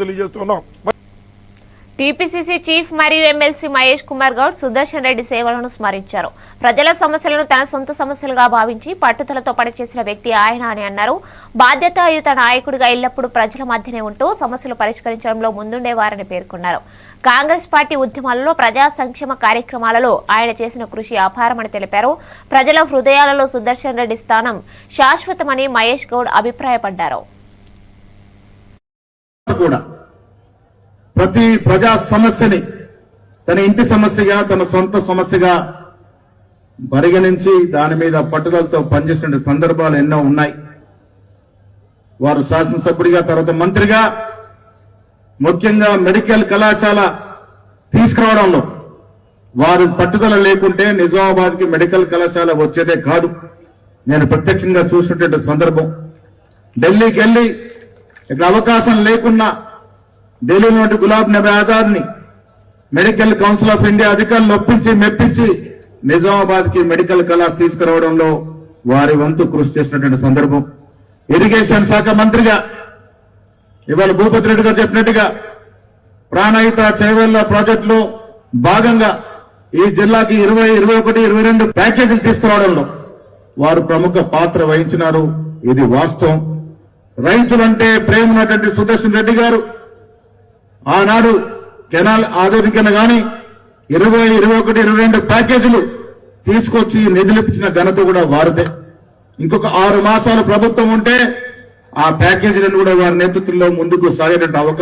తెలియజేస్తున్నాం. TPCC chief మరియు MLC Mahesh Kumar Goud Sudarshan Reddy సేవలను స్మరించారు. ప్రజల సమస్యలను తన సొంత సమస్యలుగా భావించి పట్టుదలతో పనిచేసిన వ్యక్తి ఆయన అని అన్నారు. బాధ్యతాయుత నాయకుడిగా ఎల్లప్పుడూ ప్రజల మధ్యనే ఉంటూ సమస్యలు పరిష్కరించడంలో ముందుండేవారని పేర్కొన్నారు. కాంగ్రెస్ పార్టీ ఉద్యమాలలో ప్రజా సంక్షేమ కార్యక్రమాలలో ఆయన చేసిన కృషి అపారమని తెలిపారు. ప్రజల హృదయాలలో సుదర్శన్ రెడ్డి స్థానం శాశ్వతమని మహేష్ గౌడ్ అభిప్రాయపడ్డారు. కూడా ప్రతి ప్రజా సమస్యని తన ఇంటి సమస్యగా తన సొంత సమస్యగా పరిగణించి దాని మీద పట్టుదలతో పనిచేసిన సందర్భాలు ఎన్నో ఉన్నాయి. వారు శాసనసభ్యుడిగా తర్వాత మంత్రిగా ముఖ్యంగా మెడికల్ కళాశాల తీసుకురావడంలో వారు పట్టుదల లేకుంటే నిజామాబాద్కి మెడికల్ కళాశాల వచ్చేదే కాదు. నేను ప్రత్యక్షంగా చూసినటువంటి సందర్భం. ఢిల్లీకి వెళ్ళి ఇక్కడ అవకాశం లేకున్నా ఢిల్లీ నుండి గులాబ్ నబీ ఆజాద్ని మెడికల్ కౌన్సిల్ ఆఫ్ ఇండియా అధికారులు ఒప్పించి మెప్పించి నిజామాబాద్కి మెడికల్ కళాస్ తీసుకురావడంలో వారి వంతు కృషి చేసినటువంటి సందర్భం. ఇరిగేషన్ శాఖ మంత్రిగా ఇవాళ భూపతి రెడ్డి గారు చెప్పినట్టుగా ప్రాణహిత చేవెళ్ళ ప్రాజెక్టులో భాగంగా ఈ జిల్లాకి ఇరవై ఇరవై ఒకటి ఇరవై రెండు ప్యాకేజీలు తీసుకురావడంలో వారు ప్రముఖ పాత్ర వహించినారు. ఇది వాస్తవం. రైతులంటే ప్రేమ ఉన్నటువంటి సుదర్శన్ రెడ్డి గారు. ఆనాడు కెనాల్ ఆధునికన గాని ఇరవై ఇరవై ఒకటి ఇరవై రెండు ప్యాకేజీలు తీసుకొచ్చి నిధులిపించిన ఘనత కూడా వారిదే. ఇంకొక ఆరు మాసాలు ప్రభుత్వం ఉంటే ఆ ప్యాకేజీలను కూడా వారి నేతృత్వంలో ముందుకు సాగేటువంటి అవకాశం